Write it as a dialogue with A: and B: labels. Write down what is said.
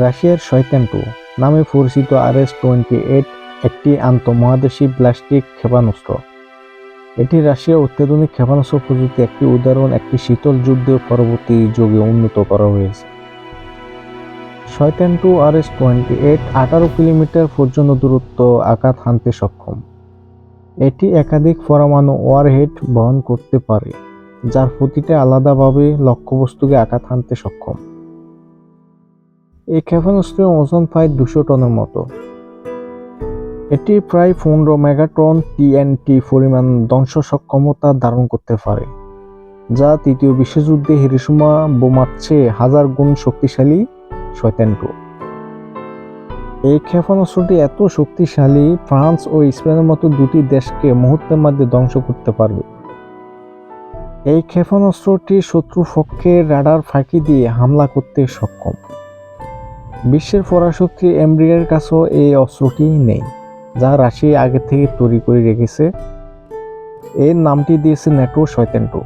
A: রাশিয়ার শয়তান টু নামে পরিচিত আর এস টোয়েন্টি এইট একটি আন্তঃমহাদেশীয় প্লাস্টিক ক্ষেপণাস্ত্র। এটি রাশিয়ার অত্যাধুনিক ক্ষেপণাস্ত্র প্রযুক্তি একটি উদাহরণ, একটি শীতল যুদ্ধের পরবর্তী যুগে উন্নত করা হয়েছে। শয়তান two R S twenty eight আঠারো কিলোমিটার পর্যন্ত দূরত্ব আঘাত হানতে সক্ষম। এটি একাধিক পরমাণু ওয়ারহেড বহন করতে পারে, যার প্রতিটা আলাদাভাবে লক্ষ্যবস্তুকে আঘাত হানতে সক্ষম। এই ক্ষেপণাস্ত্রের ওজন প্রায় দুশো টনের মতো। এটি প্রায় পনেরো মেগাটন টিএনটি পরিমাণ ধ্বংস সক্ষমতা ধারণ করতে পারে, যা তৃতীয় বিশ্বযুদ্ধে হিরোশিমা বোমার চেয়ে হাজার গুণ শক্তিশালী শয়তান টু। এই ক্ষেপণাস্ত্রটি এত শক্তিশালী, ফ্রান্স ও স্পেনের মতো দুটি দেশকে মুহূর্তের মধ্যে ধ্বংস করতে পারবে। এই ক্ষেপণাস্ত্রটি শত্রুপক্ষের রাডার ফাঁকি দিয়ে হামলা করতে সক্ষম। বিশ্বের পরাশক্তি আমেরিকার কাছেও এই অস্ত্রটি নেই, যা রাশিয়া আগে থেকে তৈরি করে রেখেছে। এর নামটি দিয়েছে নেটো শয়তেন টু